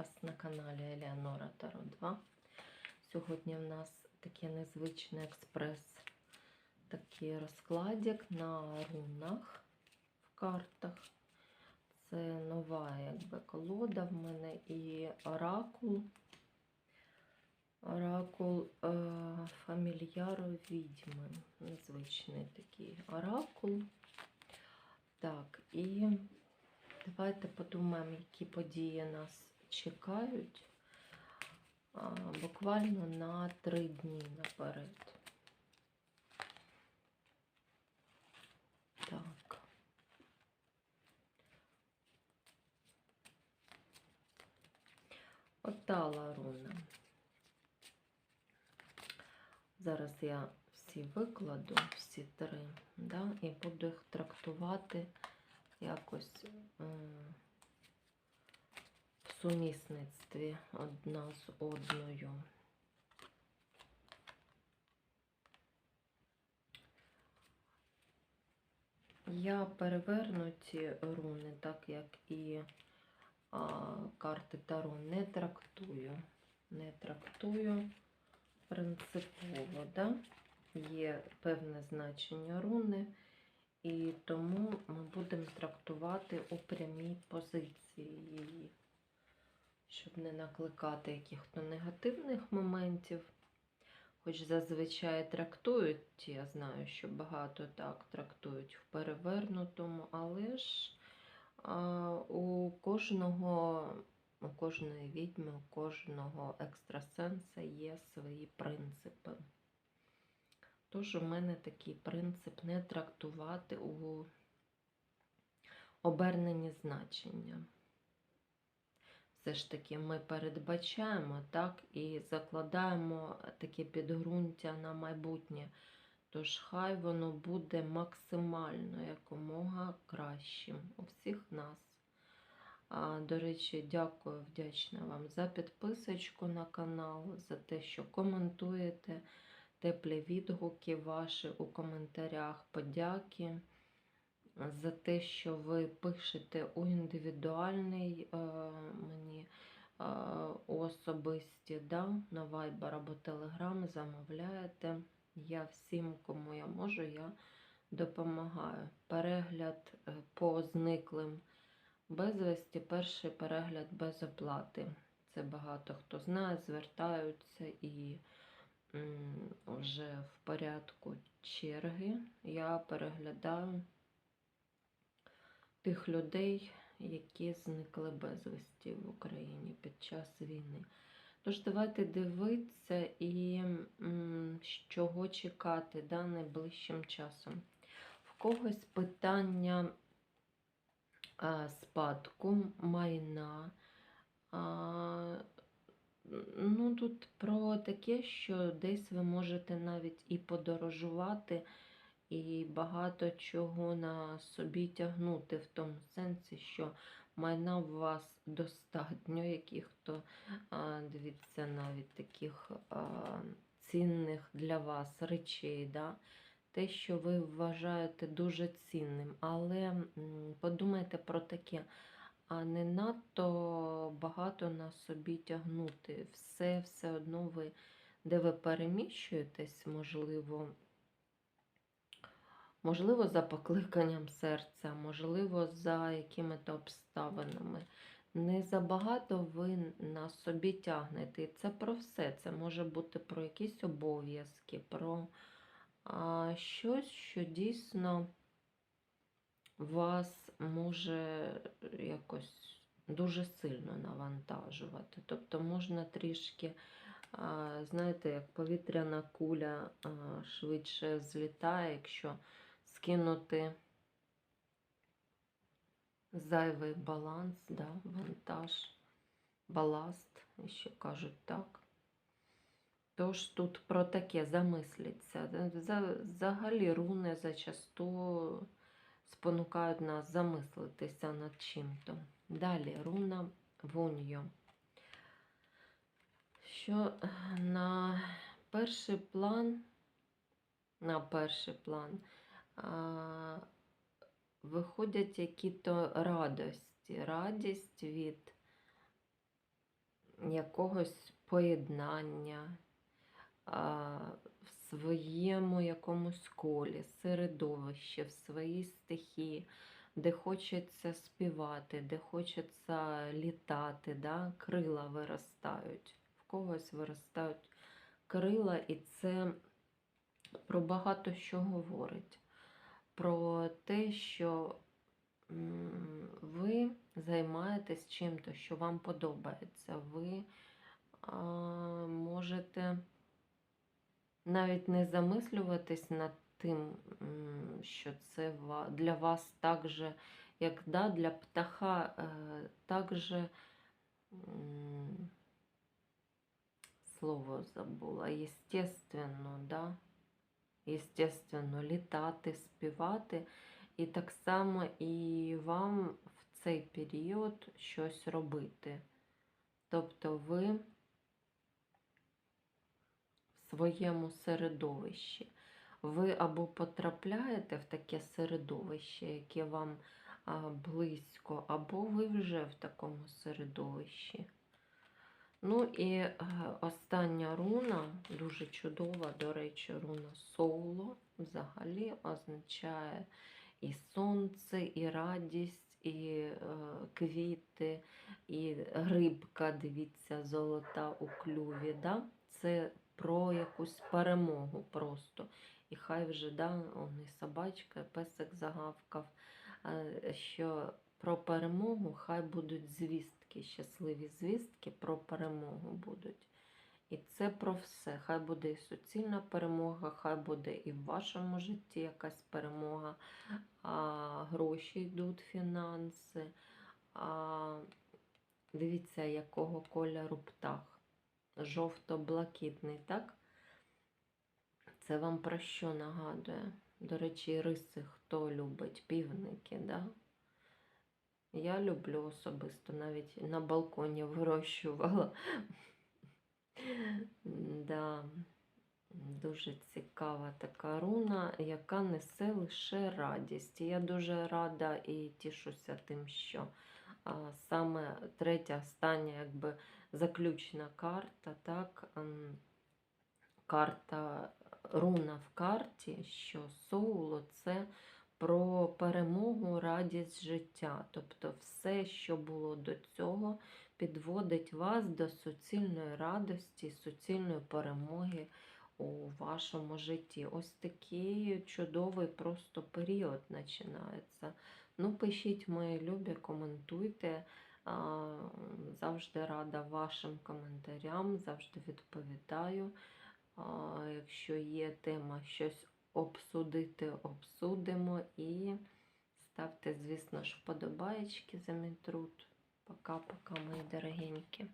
вас на каналі Елеонора Таро 2. Сьогодні в нас такий незвичний експрес, такий розкладик на рунах в картах. Це нова якби, колода в мене і оракул. Оракул е, фамільяру відьми. Незвичний такий оракул. Так, і давайте подумаємо, які події нас чекають а, буквально на три дні наперед. Так. Отала руна. Зараз я всі викладу, всі три, да, і буду їх трактувати якось сумісництві одна з одною. Я переверну ці руни, так як і а, карти Таро не трактую. Не трактую принципово, да? є певне значення руни, і тому ми будемо трактувати у прямій позиції її, щоб не накликати яких-то негативних моментів. Хоч зазвичай трактують, я знаю, що багато так трактують в перевернутому, але ж а, у кожного, у кожної відьми, у кожного екстрасенса є свої принципи. Тож у мене такий принцип не трактувати у обернені значення. Все ж таки ми передбачаємо так, і закладаємо таке підґрунтя на майбутнє. Тож хай воно буде максимально якомога кращим у всіх нас. А, До речі, дякую, вдячна вам за підписочку на канал, за те, що коментуєте теплі відгуки ваші у коментарях, подяки за те, що ви пишете у індивідуальний е, мені е, особисті да, на Viber або Telegram замовляєте. Я всім, кому я можу, я допомагаю. Перегляд е, по зниклим безвісті, перший перегляд без оплати. Це багато хто знає, звертаються і вже в порядку черги я переглядаю тих людей, які зникли безвісті в Україні під час війни. Тож давайте дивитися і м, чого чекати да, найближчим часом. В когось питання а, спадку, майна. А, ну, Тут про таке, що десь ви можете навіть і подорожувати, і багато чого на собі тягнути, в тому сенсі, що майна у вас достатньо, яких-то, дивіться, навіть таких цінних для вас речей. Да? Те, що ви вважаєте дуже цінним. Але подумайте про таке, а не надто багато на собі тягнути. Все все одно ви, де ви переміщуєтесь, можливо, Можливо, за покликанням серця, можливо, за якими-то обставинами. Не забагато ви на собі тягнете. І це про все. Це може бути про якісь обов'язки, про а, щось, що дійсно вас може якось дуже сильно навантажувати. Тобто можна трішки, а, знаєте, як повітряна куля а, швидше злітає, якщо скинути зайвий баланс, да, вантаж, баласт, ще кажуть так. Тож тут про таке замисліться. Взагалі руни зачасту спонукають нас замислитися над чим-то. Далі руна вуньо. Що на перший план, на перший план виходять які-то радості. Радість від якогось поєднання в своєму якомусь колі, середовищі, в своїй стихії, де хочеться співати, де хочеться літати, да? крила виростають. В когось виростають крила, і це про багато що говорить. Про те, що ви займаєтесь чим-то, що вам подобається. Ви можете навіть не замислюватись над тим, що це для вас так же, як да, для птаха, е, так же слово забула, естественно, да? Естественно, літати, співати. І так само і вам в цей період щось робити. Тобто ви в своєму середовищі. Ви або потрапляєте в таке середовище, яке вам близько, або ви вже в такому середовищі. Ну і е, остання руна, дуже чудова, до речі, руна Соуло взагалі означає і сонце, і радість, і е, квіти, і рибка, дивіться, золота у клюві. Да? Це про якусь перемогу просто. І хай вже да, он і собачка, песик загавкав, е, що про перемогу хай будуть звістки, щасливі звістки про перемогу будуть. І це про все. Хай буде і суцільна перемога, хай буде і в вашому житті якась перемога, а, гроші йдуть, фінанси. А, дивіться, якого кольору птах. Жовто-блакитний, так? Це вам про що нагадує? До речі, риси, хто любить півники, да? Я люблю особисто, навіть на балконі вирощувала. Да, дуже цікава така руна, яка несе лише радість. Я дуже рада і тішуся тим, що саме третя, остання, якби заключна карта, так, ем, карта, руна в карті, що соуло це про перемогу, радість життя. Тобто все, що було до цього, підводить вас до суцільної радості, суцільної перемоги у вашому житті. Ось такий чудовий просто період починається. Ну, пишіть, мої любі, коментуйте. Завжди рада вашим коментарям, завжди відповідаю. Якщо є тема щось обсудити, обсудимо. І ставте, звісно ж, вподобаєчки за мій труд. Пока-пока, мої дорогенькі.